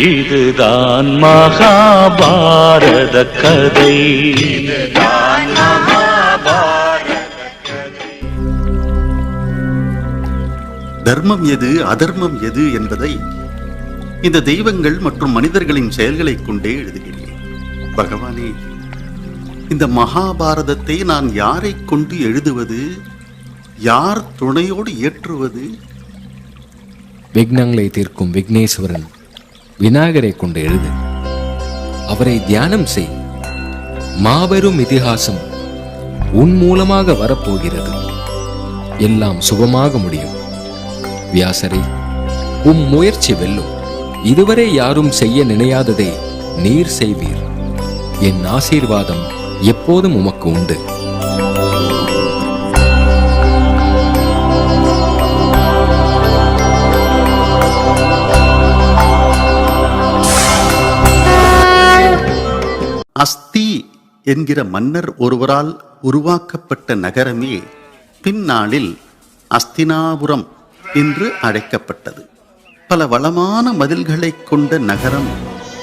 இதுதான் மகாபாரத கதை. தர்மம் எது அதர்மம் எது என்பதை இந்த தெய்வங்கள் மற்றும் மனிதர்களின் செயல்களைக் கொண்டே எழுதுகிறேன். பகவானே இந்த மகாபாரதத்தை நான் யாரைக் கொண்டு எழுதுவது? யார் துணையோடு இயற்றுவது? விக்னங்களை தீர்க்கும் விக்னேஸ்வரன் விநாயகரை கொண்டு எழுது. அவரை தியானம் செய். மாபெரும் இதிகாசம் உன் மூலமாக வரப்போகிறது. எல்லாம் சுகமாக முடியும். வியாசரை உம் முயற்சி வெல்லும். இதுவரை யாரும் செய்ய நினையாததை நீர் செய்வீர். என் ஆசீர்வாதம் எப்போதும் உமக்கு உண்டு. என்கிற மன்னர் ஒருவரால் உருவாக்கப்பட்ட நகரமே பின்னாளில் அஸ்தினாபுரம் என்று அழைக்கப்பட்டது. பல வளமான மதில்களைக் கொண்ட நகரம்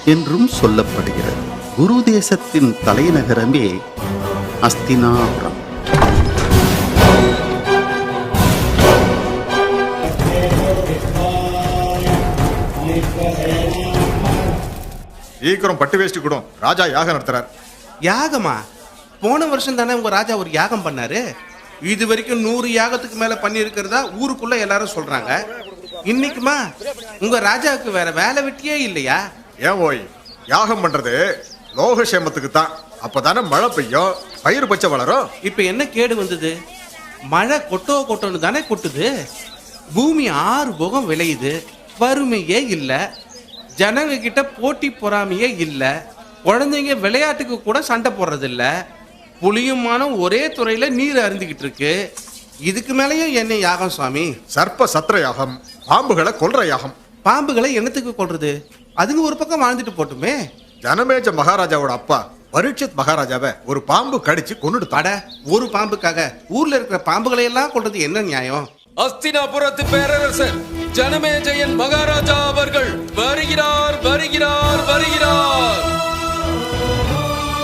என்றும் சொல்லப்படுகிறது. குரு தேசத்தின் தலைநகரமே அஸ்தினாபுரம். சீக்கிரம் பட்டு வேஷ்டி கூடும் ராஜா யாக நடத்துறார். யாகமா? போன வருஷம் தானே உங்க ராஜா ஒரு யாகம் பண்ணாரு. இது வரைக்கும் நூறு யாகத்துக்கு மேல பண்ணி இருக்கிறதா ஊருக்குள்ள எல்லாரும் சொல்றாங்க. இன்னைக்குமா உங்க ராஜாவுக்கு வேற வேலை வெட்டியே இல்லையா? ஏன் ஓய் யாகம் பண்றது லோகக்ஷேமத்துக்கு தான். அப்பதானே மழை பெய்யும் பயிர் பச்சை வளரும். இப்ப என்ன கேடு வந்தது? மழை கொட்டோ கொட்டோன்னு தானே கொட்டுது. பூமி ஆறு போகம் விளையுது. வறுமையே இல்ல. ஜனங்க கிட்ட போட்டி பொறாமையே இல்ல. குழந்தைங்க விளையாட்டுக்கு கூட சண்டை போடுறது இல்ல புளியும் மானம் ஒரே துறையில நீர் அருந்திக்கிட்டு இருக்கு. இதுக்கு மேலேயும் என்ன யாகம் சுவாமி? சர்ப்ப சத்திர யாகம் பாம்புகளை கொல்ற யாகம் பாம்புகளை என்னத்துக்கு கொள்றது அதுங்க ஒரு பக்கம் வாழ்ந்துட்டு போட்டுமே. ஜனமேஜ மகாராஜாவோட அப்பா பரீட்சித் மகாராஜாவை ஒரு பாம்பு கடிச்சு கொன்னுடுத்தாட அட ஒரு பாம்புக்காக. ஊர்ல இருக்கிற பாம்புகளை எல்லாம் கொள்றது என்ன நியாயம்? அஸ்தினாபுரத்து பேரரசர் ஜனமேஜயன் மகாராஜா அவர்கள் வருகிறார் வருகிறார் வருகிறார்.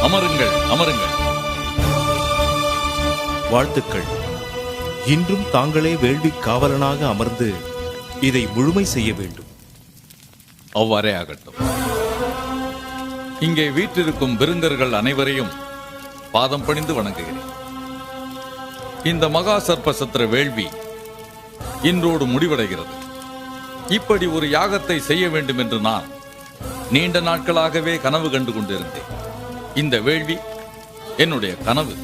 அமருங்கள் அமருங்கள். வாழ்த்துக்கள். இன்றும் தாங்களே வேள்வி காவலனாக அமர்ந்து இதை முழுமை செய்ய வேண்டும். அவ்வாறே ஆகட்டும். இங்கே வீற்றிருக்கும் விருந்தர்கள் அனைவரையும் பாதம் பணிந்து வணங்குகிறேன். இந்த மகா சர்ப்ப சத்திர வேள்வி இன்றோடு முடிவடைகிறது. இப்படி ஒரு யாகத்தை செய்ய வேண்டும் என்று நான் நீண்ட நாட்களாகவே கனவு கண்டு கொண்டிருந்தேன். இந்த வேள்வி என்னுடைய கனவு.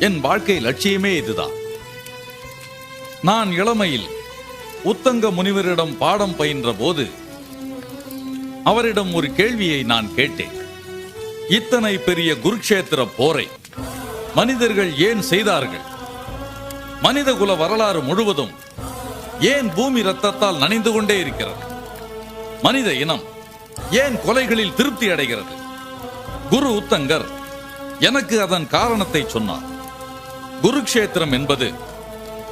என் வாழ்க்கை லட்சியமே இதுதான். நான் இளமையில் உத்தங்க முனிவரிடம் பாடம் பயின்ற போது அவரிடம் ஒரு கேள்வியை நான் கேட்டேன். இத்தனை பெரிய குருக்ஷேத்திர போரை மனிதர்கள் ஏன் செய்தார்கள்? மனிதகுல வரலாறு முழுவதும் ஏன் பூமி ரத்தத்தால் நனைந்து கொண்டே இருக்கிறது? மனித இனம் ஏன் கொலைகளில் திருப்தி அடைகிறது? குரு உத்தங்கர் எனக்கு அதன் காரணத்தை சொன்னார். குருக்ஷேத்திரம் என்பது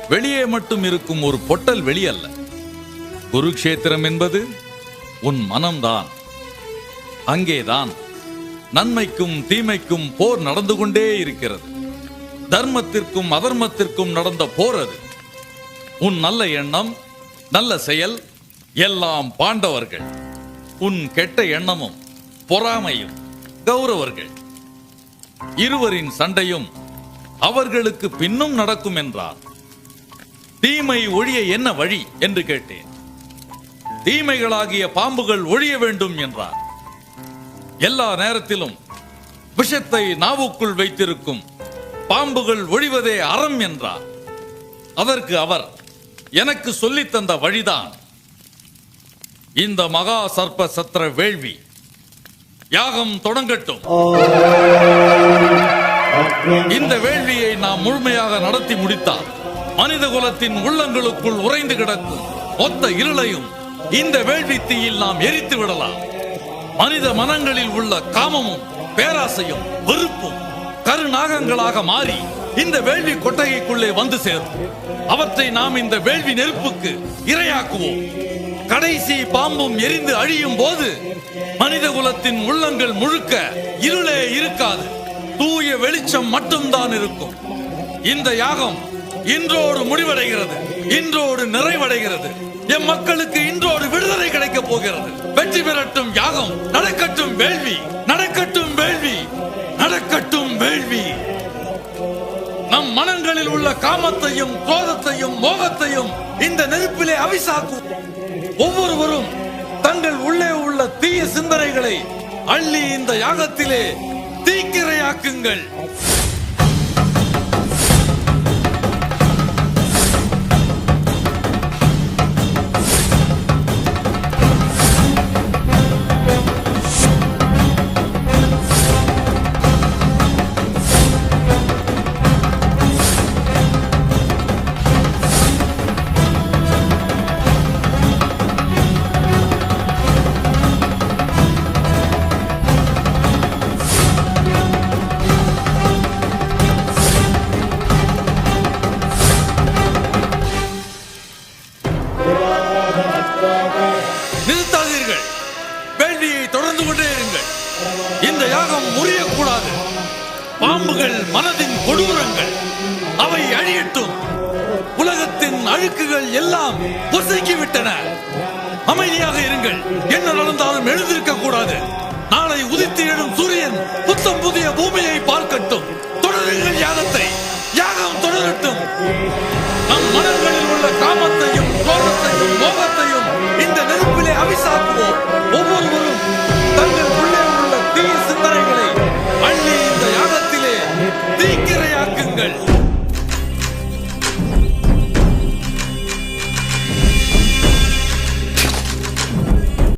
வெளியே மட்டும் இருக்கும் ஒரு பொட்டல் வெளி அல்ல குருக்ஷேத்திரம் என்பது உன் மனம்தான். அங்கேதான் நன்மைக்கும் தீமைக்கும் போர் நடந்து கொண்டே இருக்கிறது. தர்மத்திற்கும் அதர்மத்திற்கும் நடந்த போர் அது. உன் நல்ல எண்ணம் நல்ல செயல் எல்லாம் பாண்டவர்கள். உன் கெட்ட எண்ணமும் பொறாமையும். கௌரவர்கள் இருவரின் சண்டையும் அவர்களுக்கு பின்னும் நடக்கும் என்றார் தீமை ஒழிய என்ன வழி என்று கேட்டேன். தீமைகளாகிய பாம்புகள் ஒழிய வேண்டும் என்றார் எல்லா நேரத்திலும் விஷத்தை நாவுக்குள் வைத்திருக்கும் பாம்புகள் ஒழிவதே அறம் என்றார் அதற்கு அவர் எனக்கு சொல்லித்தந்த வழிதான். இந்த மகா சர்ப்ப சத்திர வேள்வி. யாகம் தொடங்கட்டும். இந்த வேள்வியை நாம் முழுமையாக நடத்தி முடித்தால் மனித குலத்தின் உள்ளங்களுக்குள் உறைந்து கிடக்கும் மொத்த இருளையும் இந்த வேள்வி தீயில் நாம் எரித்து விடலாம். மனித மனங்களில் உள்ள காமமும் பேராசையும் வெறுப்பும் கருநாகங்களாக மாறி இந்த வேள்வி கொட்டகைக்குள்ளே வந்து சேரும். அவற்றை நாம் இந்த வேள்வி நெருப்புக்கு இரையாக்குவோம். கடைசி பாம்பும் எரிந்து அழியும் போது மனித குலத்தின் உள்ளங்கள் முழுக்க இருளே இருக்காது. தூய வெளிச்சம் மட்டும்தான் இருக்கும். இந்த யாகம் இன்றோடு முடிவடைகிறது. இன்றோடு நிறைவடைகிறது. எம் மக்களுக்கு இன்றோடு விடுதலை கிடைக்கப் போகிறது. வெற்றி பெறட்டும் யாகம் நடக்கட்டும் வேள்வி நடக்கட்டும் வேள்வி நடக்கட்டும் வேள்வி. நம் மனங்களில் உள்ள காமத்தையும் கோபத்தையும் மோகத்தையும் இந்த நெருப்பிலே அவிசாக்கும். ஒவ்வொருவரும் தீய சிந்தனைகளை அள்ளி இந்த யாகத்திலே தீக்கிரையாக்குங்கள். உங்கள் மனதின் கொடூரங்கள் அவை அழியட்டும். உலகத்தின் அழுக்குகள் எல்லாம் பொசுக்கி விட்டன அமைதியாக இருங்கள். என்ன நடந்தாலும் எழுந்திருக்க கூடாது. நாளை உதித்து எழும் சூரியன் புத்தம் புதிய பூமியை பார்க்கட்டும். தொடருங்கள் யாகத்தை. யாகம் தொடரட்டும். நம் மனங்களில் உள்ள காமத்தையும் கோபத்தையும் மோகத்தையும் இந்த நெருப்பிலே அவிசாக்குவோம்.